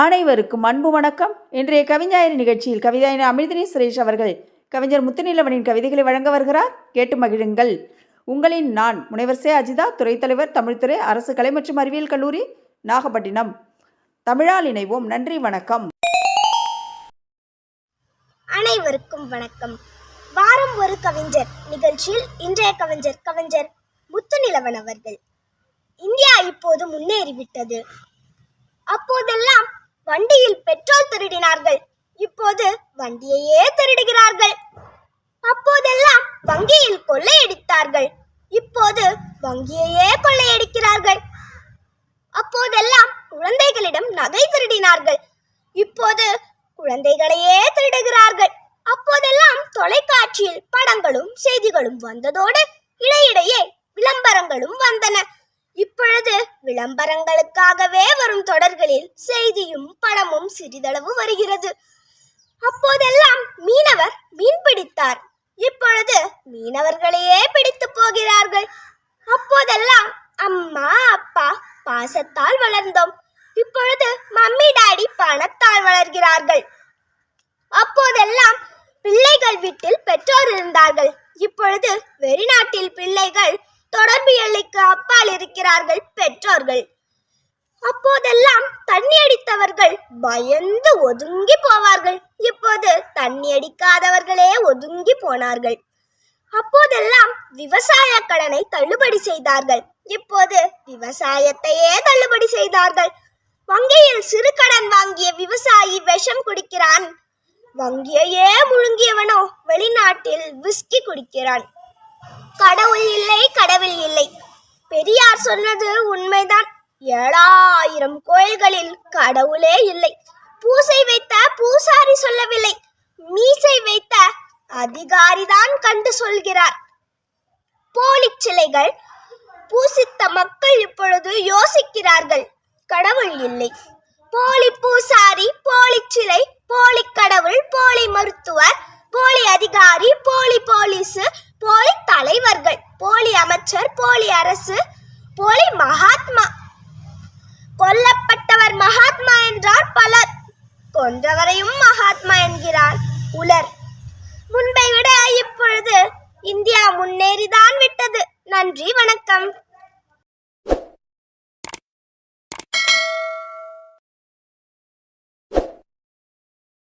அனைவருக்கும் அன்பு வணக்கம். இன்றைய கவிஞாயிறு நிகழ்ச்சியில் கவிதாயின அமிர்தினி சுரேஷ் அவர்கள் கவிஞர் முத்துநிலவனின் கவிதைகளை வழங்க வருகிறார். கேட்டு மகிழுங்கள். உங்களின் நான் முனைவர் சே அஜிதா துறைத்தலைவர் தமிழ்துறை அரசு கலை மற்றும் அறிவியல் கல்லூரி நாகப்பட்டினம். தமிழால் இணைவோம். நன்றி வணக்கம். அனைவருக்கும் வணக்கம். வாரம் ஒரு கவிஞர் நிகழ்ச்சியில் இன்றைய கவிஞர் கவிஞர் முத்துநிலவன் அவர்கள். இந்தியா இப்போது முன்னேறிவிட்டது. அப்போதெல்லாம் வண்டியில் பெட்ரோல் திருடினார்கள். இப்போது வண்டியையே திருடுகிறார்கள். அப்போதெல்லாம் வங்கியில் கொள்ளையடித்தார்கள். இப்போது வங்கியையே கொள்ளையடிக்கிறார்கள். அப்போதெல்லாம் குழந்தைகளிடம் நகை திருடினார்கள். இப்போது குழந்தைகளையே திருடுகிறார்கள். அப்போதெல்லாம் தொலைக்காட்சியில் படங்களும் செய்திகளும் வந்ததோடு இடையிடையே விளம்பரங்களும் வந்தன. இப்பொழுது விளம்பரங்களுக்காகவே வரும் தொடர்களில் செய்தியும் படமும் சிறிதளவு வருகிறது. அப்போதெல்லாம் மீனவர் மீன் பிடித்தார். இப்பொழுது மீனவர்களையே பிடித்து போகிறார்கள். அப்போதெல்லாம் அம்மா அப்பா பாசத்தால் வளர்ந்தோம். இப்பொழுது மம்மி டாடி பணத்தால் வளர்கிறார்கள். அப்போதெல்லாம் பிள்ளைகள் வீட்டில் பெற்றோர் இருந்தார்கள். இப்பொழுது வெளிநாட்டில் பிள்ளைகள் தொடர்பு எல்லைக்கு அப்பால் இருக்கிறார்கள் பெற்றோர்கள். அப்போதெல்லாம் தண்ணி அடித்தவர்கள் பயந்து ஒதுங்கி போவார்கள். இப்போது தண்ணி அடிக்காதவர்களே ஒதுங்கி போனார்கள். அப்போதெல்லாம் விவசாய கடனை தள்ளுபடி செய்தார்கள். இப்போது விவசாயத்தையே தள்ளுபடி செய்தார்கள். வங்கியில் சிறு கடன் வாங்கிய விவசாயி விஷம் குடிக்கிறான். வங்கியையே முழுங்கியவனோ வெளிநாட்டில் விஸ்கி குடிக்கிறான். கடவுள் இல்லை கடவுள் இல்லை. பெரியார் சொன்னது உண்மைதான். ஏழாயிரம் கோயில்களில் கடவுளே இல்லை. பூசை வைத்த பூசாரி சொல்லவில்லை. மீசை வைத்த அதிகாரிதான் கண்டு சொல்கிறார். போலி சிலைகள் பூசித்த மக்கள் இப்பொழுது யோசிக்கிறார்கள். கடவுள் இல்லை. போலி பூசாரி போலி சிலை போலி கடவுள் போலி மருத்துவர் போலி அதிகாரி போலி போலீஸ் போலி தலைவர்கள் போலி அமைச்சர் போலி அரசு போலி மகாத்மா. கொல்லப்பட்டவர் மகாத்மா என்றார் பலர் கொன்றவரையும் மகாத்மா என்கிறார் உலர். முன்பை விட இப்பொழுது இந்தியா முன்னேறிதான் விட்டது. நன்றி வணக்கம்.